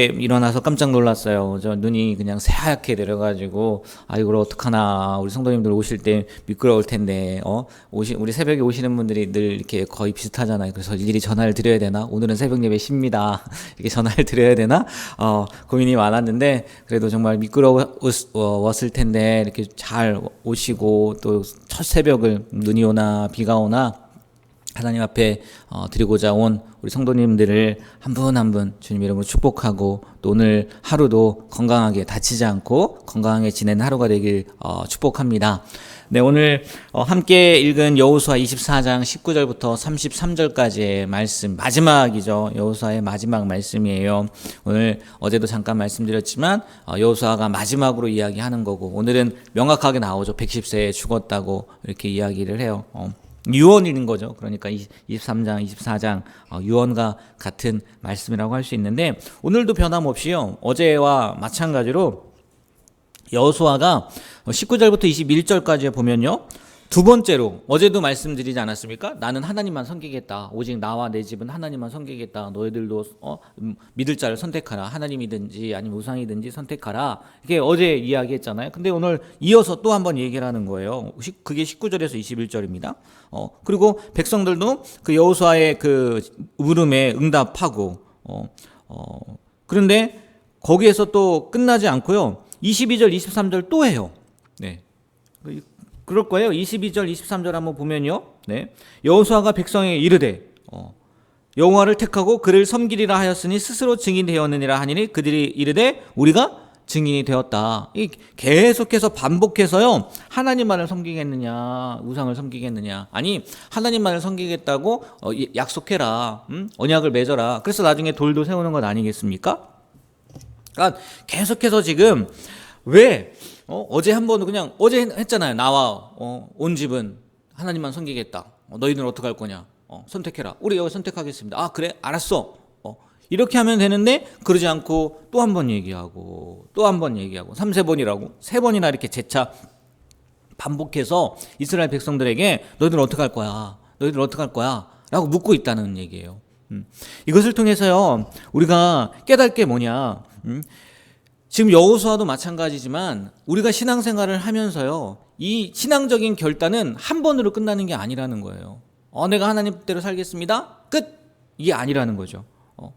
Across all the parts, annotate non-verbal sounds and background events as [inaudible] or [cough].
일어나서 깜짝 놀랐어요. 저 눈이 그냥 새하얗게 내려가지고 아 이걸 어떡하나 우리 성도님들 오실 때 미끄러울 텐데 어 오시 우리 새벽에 오시는 분들이 늘 이렇게 거의 비슷하잖아요. 그래서 일일이 전화를 드려야 되나 오늘은 새벽 예배 쉽니다. [laughs] 이렇게 전화를 드려야 되나 어 고민이 많았는데 그래도 정말 미끄러웠을 텐데 이렇게 잘 오시고 또 첫 새벽을 눈이 오나 비가 오나 하나님 앞에 어, 드리고자 온 우리 성도님들을 한 분 한 분 주님 이름으로 축복하고 또 오늘 하루도 건강하게 다치지 않고 건강하게 지내는 하루가 되길 어, 축복합니다. 네, 오늘 어, 함께 읽은 여호수아 24장 19절부터 33절까지의 말씀 마지막이죠. 여호수아의 마지막 말씀이에요. 오늘 어제도 잠깐 말씀드렸지만 어, 여호수아가 마지막으로 이야기하는 거고 오늘은 명확하게 나오죠. 110세에 죽었다고 이렇게 이야기를 해요. 어. 유언인 거죠. 그러니까 23장, 24장 어, 유언과 같은 말씀이라고 할 수 있는데 오늘도 변함없이요. 어제와 마찬가지로 여호수아가 19절부터 21절까지 보면요. 두 번째로 어제도 말씀드리지 않았습니까? 나는 하나님만 섬기겠다. 오직 나와 내 집은 하나님만 섬기겠다. 너희들도 어, 음, 믿을 자를 선택하라. 하나님이든지 아니면 우상이든지 선택하라. 이게 어제 이야기했잖아요. 근데 오늘 이어서 또 한번 얘기를 하는 거예요. 시- 그게 19절에서 21절입니다. 어, 그리고 백성들도 그 여호수아의 그 물음에 응답하고 어, 어, 그런데 거기에서 또 끝나지 않고요. 22절, 23절 또 해요. 네. 그- 그럴 거예요. 22절, 23절 한번 보면요. 네. 여호수아가 백성에게 이르되 어, 여호와를 택하고 그를 섬기리라 하였으니 스스로 증인되었느니라 하니니 그들이 이르되 우리가 증인이 되었다. 이 계속해서 반복해서요. 하나님만을 섬기겠느냐, 우상을 섬기겠느냐. 아니 하나님만을 섬기겠다고 어, 이- 약속해라. 음? 언약을 맺어라. 그래서 나중에 돌도 세우는 것 아니겠습니까? 그러니까 계속해서 지금 왜 어, 제 한 번은 그냥 어제 했- 했잖아요. 나와 어, 온 집은 하나님만 섬기겠다. 어, 너희는 어떻게 할 거냐? 어, 선택해라. 우리 여기 선택하겠습니다. 아 그래 알았어. 어, 이렇게 하면 되는데 그러지 않고 또 한 번 얘기하고 또 한 번 얘기하고 삼세 번이라고 세 번이나 이렇게 재차 반복해서 이스라엘 백성들에게 너희들 어떻게 할 거야? 너희들 어떻게 할 거야? 라고 묻고 있다는 얘기예요. 음. 이것을 통해서요, 우리가 깨달을 게 뭐냐. 음. 지금 여호수아도 마찬가지지만 우리가 신앙생활을 하면서요, 이 신앙적인 결단은 한 번으로 끝나는 게 아니라는 거예요. 어, 내가 하나님 대로 살겠습니다. 끝! 이게 아니라는 거죠. 어.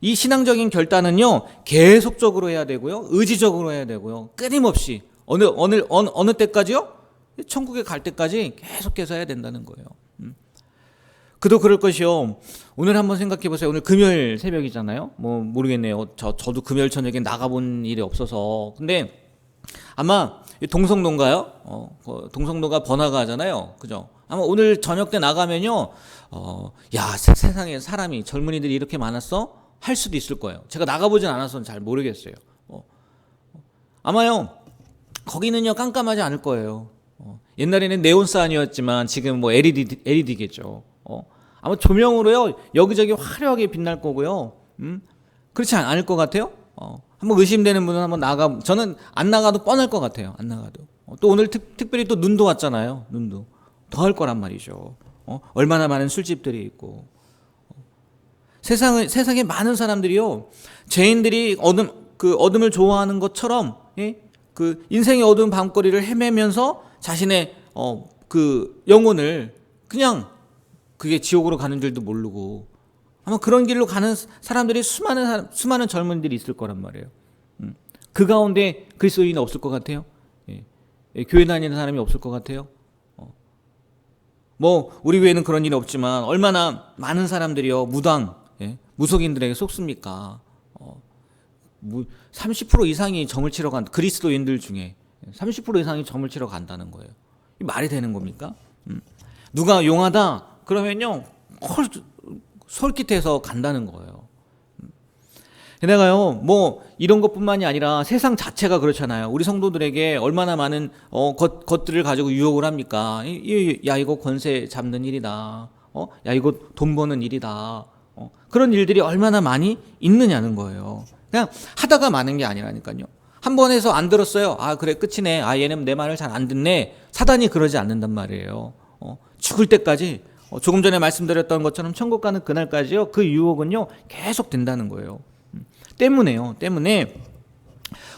이 신앙적인 결단은요, 계속적으로 해야 되고요, 의지적으로 해야 되고요, 끊임없이. 어느, 어느, 어느, 어느 때까지요? 천국에 갈 때까지 계속해서 해야 된다는 거예요. 음. 그도 그럴 것이요. 오늘 한번 생각해 보세요. 오늘 금요일 새벽이잖아요. 뭐 모르겠네요. 저 저도 금요일 저녁에 나가본 일이 없어서. 근데 아마 이 동성로인가요? 어, 그 동성로가 번화가 하잖아요. 그죠? 아마 오늘 저녁 때 나가면요. 어, 야, 세- 세상에 사람이 젊은이들이 이렇게 많았어? 할 수도 있을 거예요. 제가 나가보진 않아서 잘 모르겠어요. 어. 아마요. 거기는요 깜깜하지 않을 거예요. 어, 옛날에는 네온사인이었지만 지금 뭐 LED LED겠죠. 어, 아마 조명으로요 여기저기 화려하게 빛날 거고요. 음? 그렇지 않- 않을 것 같아요. 어, 한번 의심되는 분은 한번 나가. 저는 안 나가도 뻔할 것 같아요. 안 나가도. 어, 또 오늘 특, 특별히 또 눈도 왔잖아요. 눈도 더 할 거란 말이죠. 어, 얼마나 많은 술집들이 있고 세상을 세상에 많은 사람들이요 죄인들이 어둠 그 어둠을 좋아하는 것처럼 예? 그 인생의 어두운 밤거리를 헤매면서 자신의 어 그 영혼을 그냥 그게 지옥으로 가는 줄도 모르고 아마 그런 길로 가는 사람들이 수많은 사람, 수많은 젊은이들이 있을 거란 말이에요. 음. 그 가운데 그리스도인이 없을 것 같아요. 예. 예, 교회 다니는 사람이 없을 것 같아요. 어. 뭐 우리 외에는 그런 일이 없지만 얼마나 많은 사람들이요 무당 예? 무속인들에게 속습니까? 어, 무, 30% 이상이 점을 치러 간 그리스도인들 중에 30% 이상이 점을 치러 간다는 거예요. 이 말이 되는 겁니까? 음. 누가 용하다 그러면요 헐, 솔깃해서 간다는 거예요. 음. 게다가요, 뭐 이런 것뿐만이 아니라 세상 자체가 그렇잖아요. 우리 성도들에게 얼마나 많은 어, 것, 것들을 가지고 유혹을 합니까? 야 이거 권세 잡는 일이다. 어, 야 이거 돈 버는 일이다. 어, 그런 일들이 얼마나 많이 있느냐는 거예요. 그냥 하다가 많은 게 아니라니까요. 한 번 해서 안 들었어요. 아 그래 끝이네. 아 얘는 내 말을 잘 안 듣네. 사단이 그러지 않는단 말이에요. 어, 죽을 때까지 어, 조금 전에 말씀드렸던 것처럼 천국 가는 그날까지요. 그 유혹은요 계속 된다는 거예요. 음. 때문에요. 때문에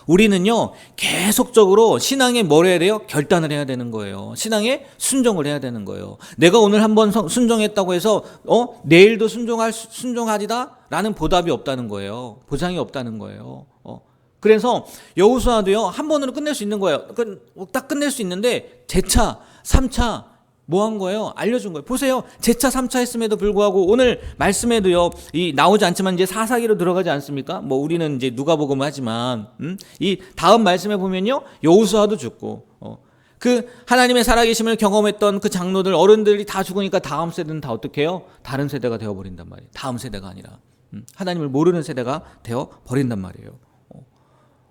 우리는요, 계속적으로 신앙에 뭘 해야 돼요? 결단을 해야 되는 거예요. 신앙에 순종을 해야 되는 거예요. 내가 오늘 한번 성- 순종했다고 해서, 어, 내일도 순종할, 수- 순종하리다? 라는 보답이 없다는 거예요. 보장이 없다는 거예요. 어. 그래서 여우수아도요, 한 번으로 끝낼 수 있는 거예요. 그, 딱 끝낼 수 있는데, 제차, 삼차, 뭐 한 거예요? 알려준 거예요. 보세요. 제차 3차 했음에도 불구하고 오늘 말씀에도요, 이 나오지 않지만 이제 사사기로 들어가지 않습니까? 뭐 우리는 이제 누가복음 하지만, 음? 이 다음 말씀에 보면요, 여우수아도 죽고, 어. 그 하나님의 살아계심을 경험했던 그 장로들 어른들이 다 죽으니까 다음 세대는 다 어떻게 해요? 다른 세대가 되어 버린단 말이에요. 다음 세대가 아니라 음, 하나님을 모르는 세대가 되어 버린단 말이에요. 어.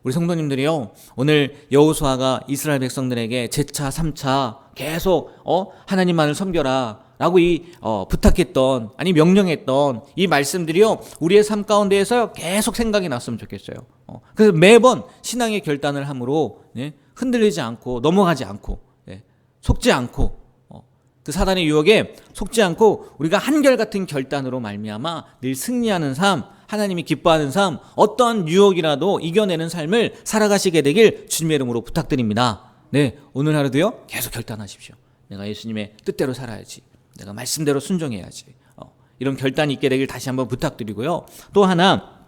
우리 성도님들이요 오늘 여호수아가 이스라엘 백성들에게 제차 3차 계속 어 하나님만을 섬겨라 라고 이 어, 부탁했던 아니 명령했던 이 말씀들이요 우리의 삶 가운데에서 계속 생각이 났으면 좋겠어요. 어, 그래서 매번 신앙의 결단을 함으로 네, 흔들리지 않고 넘어가지 않고 예, 속지 않고 어, 그 사단의 유혹에 속지 않고 우리가 한결 같은 결단으로 말미암아 늘 승리하는 삶, 하나님이 기뻐하는 삶, 어떠한 유혹이라도 이겨내는 삶을 살아가시게 되길 주님의 이름으로 부탁드립니다. 네, 오늘 하루도요 계속 결단하십시오. 내가 예수님의 뜻대로 살아야지. 내가 말씀대로 순종해야지. 어, 이런 결단이 있게 되길 다시 한번 부탁드리고요. 또 하나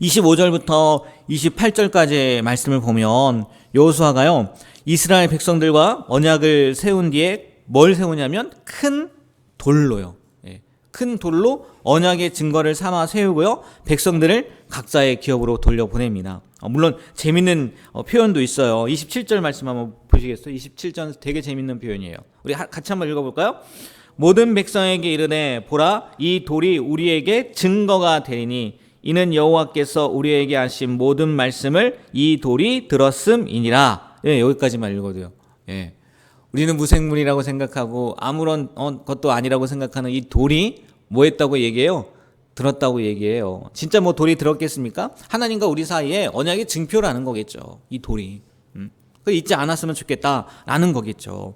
25절부터 28절까지의 말씀을 보면 여호수아가요 이스라엘 백성들과 언약을 세운 뒤에 뭘 세우냐면 큰 돌로요. 예, 큰 돌로 언약의 증거를 삼아 세우고요 백성들을 각자의 기업으로 돌려 보냅니다. 어, 물론 재밌는 어, 표현도 있어요. 27절 말씀 한번 보시겠어요? 27절 되게 재밌는 표현이에요. 우리 하- 같이 한번 읽어볼까요? 모든 백성에게 이르되 보라 이 돌이 우리에게 증거가 되리니 이는 여호와께서 우리에게 하신 모든 말씀을 이 돌이 들었음이니라. 예, 여기까지만 읽어도요. 예. 우리는 무생물이라고 생각하고 아무런 어, 것도 아니라고 생각하는 이 돌이 뭐 했다고 얘기해요? 들었다고 얘기해요. 진짜 뭐 돌이 들었겠습니까? 하나님과 우리 사이에 언약의 증표라는 거겠죠. 이 돌이. 음. 그 잊지 않았으면 좋겠다라는 거겠죠.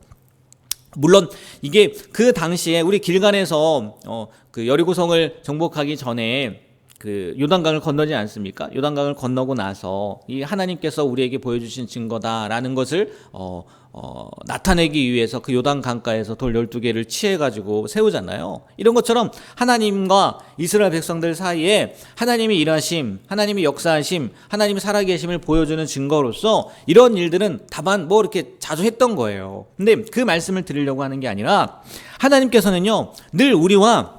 물론 이게 그 당시에 우리 길간에서 어, 그 여리고성을 정복하기 전에 그 요단강을 건너지 않습니까? 요단강을 건너고 나서 이 하나님께서 우리에게 보여주신 증거다라는 것을 어, 어, 나타내기 위해서 그 요단 강가에서 돌 12개를 취해가지고 세우잖아요. 이런 것처럼 하나님과 이스라엘 백성들 사이에 하나님이 일하심, 하나님이 역사하심, 하나님이 살아계심을 보여주는 증거로서 이런 일들은 다만 뭐 이렇게 자주 했던 거예요. 근데 그 말씀을 드리려고 하는 게 아니라 하나님께서는요, 늘 우리와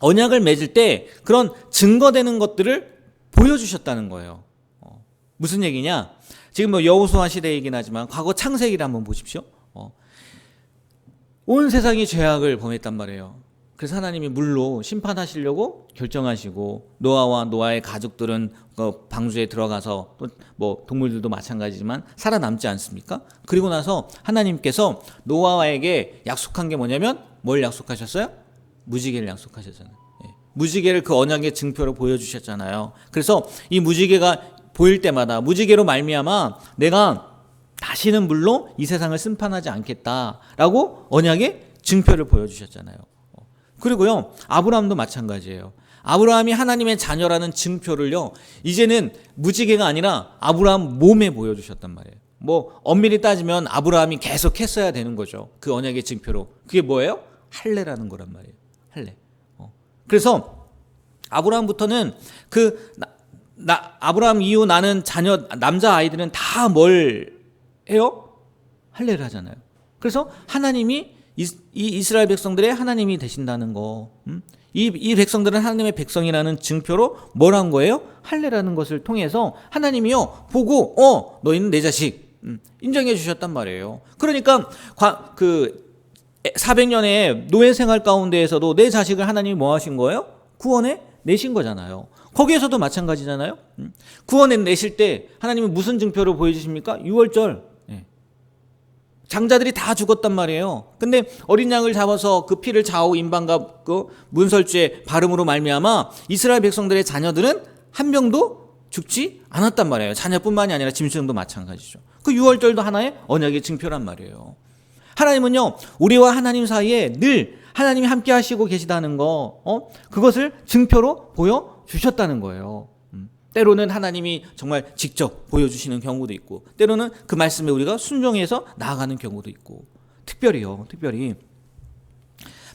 언약을 맺을 때 그런 증거되는 것들을 보여주셨다는 거예요. 어, 무슨 얘기냐? 지금 뭐 여호수아 시대 얘기긴 하지만 과거 창세기를 한번 보십시오. 어, 온 세상이 죄악을 범했단 말이에요. 그래서 하나님이 물로 심판하시려고 결정하시고 노아와 노아의 가족들은 그 방주에 들어가서 또 뭐 동물들도 마찬가지지만 살아남지 않습니까? 그리고 나서 하나님께서 노아에게 약속한 게 뭐냐면 뭘 약속하셨어요? 무지개를 약속하셨잖아요. 예. 무지개를 그 언약의 증표로 보여주셨잖아요. 그래서 이 무지개가 보일 때마다 무지개로 말미암아 내가 다시는 물로 이 세상을 심판하지 않겠다라고 언약의 증표를 보여주셨잖아요. 어. 그리고요 아브라함도 마찬가지예요. 아브라함이 하나님의 자녀라는 증표를요 이제는 무지개가 아니라 아브라함 몸에 보여주셨단 말이에요. 뭐 엄밀히 따지면 아브라함이 계속 했어야 되는 거죠. 그 언약의 증표로 그게 뭐예요? 할례라는 거란 말이에요. 할례. 어. 그래서 아브라함부터는 그 나, 나 아브라함 이후 나는 자녀 남자 아이들은 다 뭘 해요? 할례를 하잖아요. 그래서 하나님이 이, 이 이스라엘 백성들의 하나님이 되신다는 거. 음? 이, 이 백성들은 하나님의 백성이라는 증표로 뭘 한 거예요? 할례라는 것을 통해서 하나님이요 보고 어 너희는 내 자식 음, 인정해 주셨단 말이에요. 그러니까 과, 그 400년의 노예 생활 가운데에서도 내 자식을 하나님이 뭐 하신 거예요? 구원해 내신 거잖아요. 거기에서도 마찬가지잖아요. 음? 구원해 내실 때 하나님은 무슨 증표를 보여주십니까? 6월절. 예. 장자들이 다 죽었단 말이에요. 근데 어린 양을 잡아서 그 피를 좌우 임방과 그 문설주의 발음으로 말미암아 이스라엘 백성들의 자녀들은 한 명도 죽지 않았단 말이에요. 자녀뿐만이 아니라 짐승도 마찬가지죠. 그 6월절도 하나의 언약의 증표란 말이에요. 하나님은요, 우리와 하나님 사이에 늘 하나님이 함께 하시고 계시다는 거, 어? 그것을 증표로 보여주셨다는 거예요. 음. 때로는 하나님이 정말 직접 보여주시는 경우도 있고 때로는 그 말씀에 우리가 순종해서 나아가는 경우도 있고 특별히요 특별히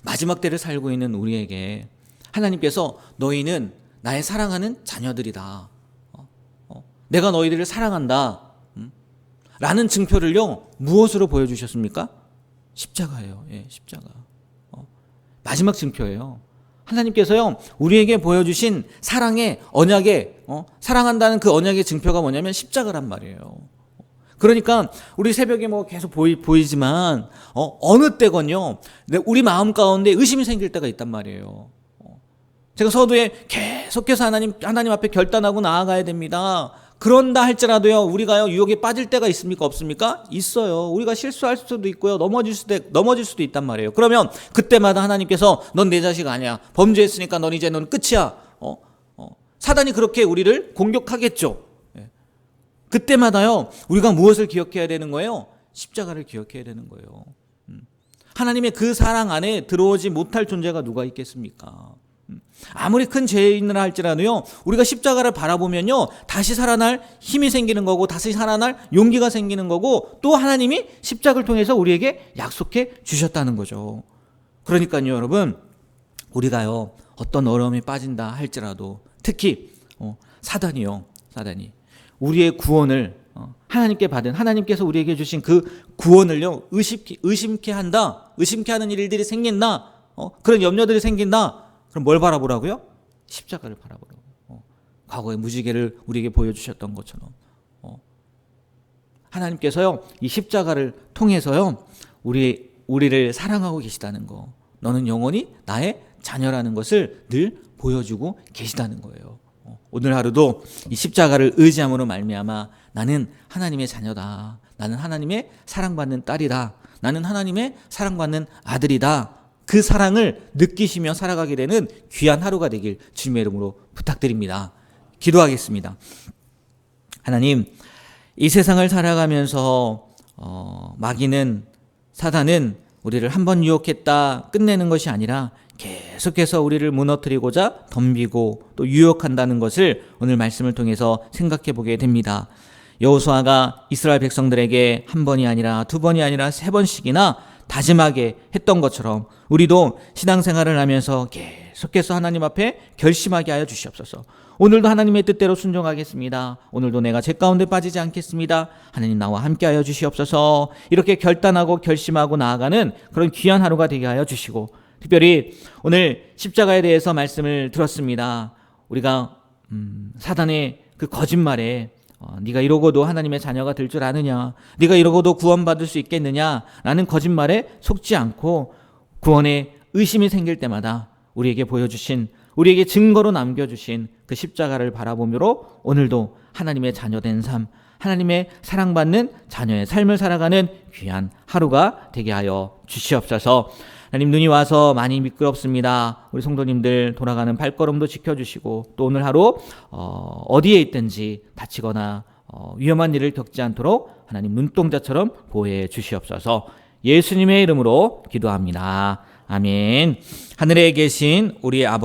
마지막 때를 살고 있는 우리에게 하나님께서 너희는 나의 사랑하는 자녀들이다 어, 어, 내가 너희들을 사랑한다 음? 라는 증표를요 무엇으로 보여주셨습니까? 십자가예요 예, 십자가 어, 마지막 증표예요 하나님께서요 우리에게 보여주신 사랑의 언약의 어, 사랑한다는 그 언약의 증표가 뭐냐면 십자가란 말이에요. 그러니까 우리 새벽에 뭐 계속 보이, 보이지만 어, 어느 때건요 내- 우리 마음 가운데 의심이 생길 때가 있단 말이에요. 어, 제가 서두에 계속해서 하나님 하나님 앞에 결단하고 나아가야 됩니다. 그런다 할지라도요 우리가요 유혹에 빠질 때가 있습니까 없습니까? 있어요. 우리가 실수할 수도 있고요 넘어질 수도 넘어질 수도 있단 말이에요. 그러면 그때마다 하나님께서 넌 내 자식 아니야 범죄했으니까 넌 이제 넌 끝이야. 어, 어. 사단이 그렇게 우리를 공격하겠죠. 예. 그때마다요 우리가 무엇을 기억해야 되는 거예요? 십자가를 기억해야 되는 거예요. 음. 하나님의 그 사랑 안에 들어오지 못할 존재가 누가 있겠습니까? 음. 아무리 큰 죄인이라 할지라도요, 우리가 십자가를 바라보면요, 다시 살아날 힘이 생기는 거고, 다시 살아날 용기가 생기는 거고, 또 하나님이 십자가를 통해서 우리에게 약속해 주셨다는 거죠. 그러니까요, 여러분, 우리가요, 어떤 어려움에 빠진다 할지라도, 특히, 어, 사단이요, 사단이. 우리의 구원을, 어, 하나님께 받은, 하나님께서 우리에게 주신 그 구원을요, 의심케, 의심케 한다, 의심케 하는 일들이 생긴다, 어, 그런 염려들이 생긴다, 그럼 뭘 바라보라고요? 십자가를 바라보라고. 어, 과거의 무지개를 우리에게 보여주셨던 것처럼. 어. 하나님께서요, 이 십자가를 통해서요, 우리, 우리를 사랑하고 계시다는 거. 너는 영원히 나의 자녀라는 것을 늘 보여주고 계시다는 거예요. 어, 오늘 하루도 이 십자가를 의지함으로 말미암아 나는 하나님의 자녀다. 나는 하나님의 사랑받는 딸이다. 나는 하나님의 사랑받는 아들이다. 그 사랑을 느끼시며 살아가게 되는 귀한 하루가 되길 주님의 이름으로 부탁드립니다. 기도하겠습니다. 하나님, 이 세상을 살아가면서 어, 마귀는 사단은 우리를 한 번 유혹했다 끝내는 것이 아니라 계속해서 우리를 무너뜨리고자 덤비고 또 유혹한다는 것을 오늘 말씀을 통해서 생각해 보게 됩니다. 여호수아가 이스라엘 백성들에게 한 번이 아니라 두 번이 아니라 세 번씩이나 다짐하게 했던 것처럼 우리도 신앙생활을 하면서 계속해서 하나님 앞에 결심하게 하여 주시옵소서. 오늘도 하나님의 뜻대로 순종하겠습니다. 오늘도 내가 제 가운데 빠지지 않겠습니다. 하나님 나와 함께 하여 주시옵소서. 이렇게 결단하고 결심하고 나아가는 그런 귀한 하루가 되게 하여 주시고 특별히 오늘 십자가에 대해서 말씀을 들었습니다. 우리가 음, 사단의 그 거짓말에 어, 네가 이러고도 하나님의 자녀가 될 줄 아느냐? 네가 이러고도 구원받을 수 있겠느냐? 라는 거짓말에 속지 않고 구원에 의심이 생길 때마다 우리에게 보여주신 우리에게 증거로 남겨주신 그 십자가를 바라보므로 오늘도 하나님의 자녀된 삶, 하나님의 사랑받는 자녀의 삶을 살아가는 귀한 하루가 되게 하여 주시옵소서. 하나님 눈이 와서 많이 미끄럽습니다. 우리 성도님들 돌아가는 발걸음도 지켜주시고 또 오늘 하루 어, 어디에 있든지 다치거나 어, 위험한 일을 겪지 않도록 하나님 눈동자처럼 보호해 주시옵소서. 예수님의 이름으로 기도합니다. 아멘. 하늘에 계신 우리 아버지